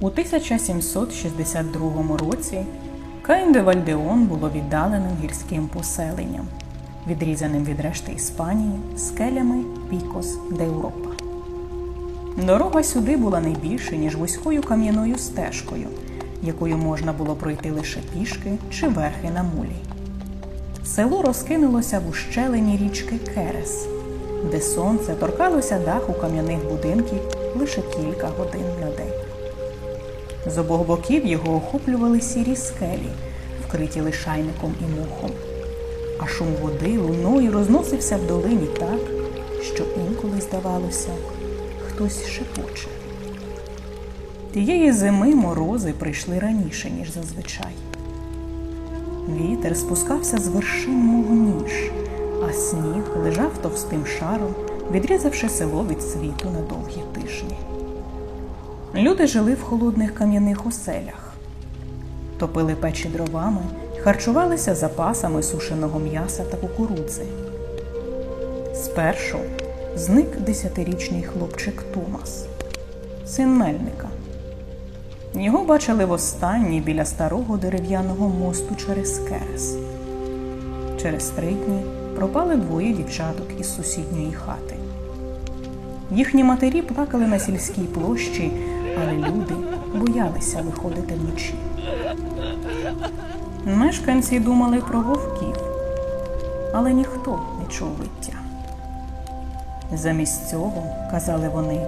У 1762 році Каїн де Вальдеон було віддаленим гірським поселенням, відрізаним від решти Іспанії скелями Пікос де Європа. Дорога сюди була не більше, ніж вузькою кам'яною стежкою, якою можна було пройти лише пішки чи верхи на мулі. Село розкинулося в ущелині річки Керес, де сонце торкалося даху кам'яних будинків лише кілька годин на день. З обох боків його охоплювали сірі скелі, вкриті лишайником і мохом, а шум води луною розносився в долині так, що інколи здавалося, хтось шепоче. Тієї зими морози прийшли раніше, ніж зазвичай. Вітер спускався з вершин, мов ніж, а сніг лежав товстим шаром, відрізавши село від світу на довгі тижні. Люди жили в холодних кам'яних оселях, топили печі дровами, харчувалися запасами сушеного м'яса та кукурудзи. Спершу зник десятирічний хлопчик Томас, син мельника. Його бачили востаннє біля старого дерев'яного мосту через Керес. Через три дні пропали двоє дівчаток із сусідньої хати. Їхні матері плакали на сільській площі, але люди боялися виходити вночі. Мешканці думали про вовків, але ніхто не чув виття. Замість цього, казали вони,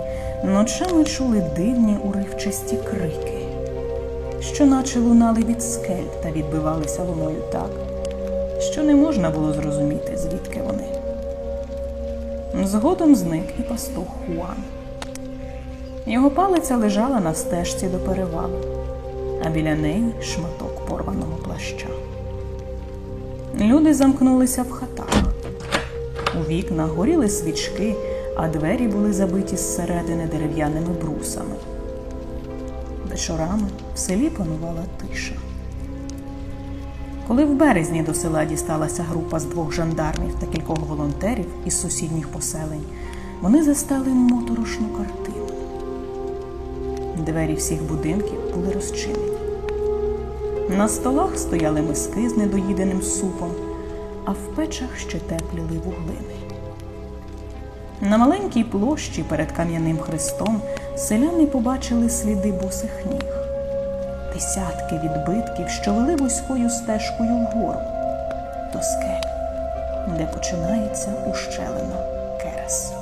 ночами чули дивні уривчасті крики, що наче лунали від скель та відбивалися луною так, що не можна було зрозуміти, звідки вони. Згодом зник і пастух Хуан. Його палиця лежала на стежці до перевалу, а біля неї шматок порваного плаща. Люди замкнулися в хатах. У вікна горіли свічки, а двері були забиті зсередини дерев'яними брусами. Вечорами в селі панувала тиша. Коли в березні до села дісталася група з двох жандармів та кількох волонтерів із сусідніх поселень, вони застали моторошну картину. Двері всіх будинків були розчинені. На столах стояли миски з недоїденим супом, а в печах ще тепліли вуглини. На маленькій площі перед кам'яним хрестом селяни побачили сліди босих ніг, десятки відбитків, що вели вузькою стежкою вгору до скель, де починається ущелина Керес.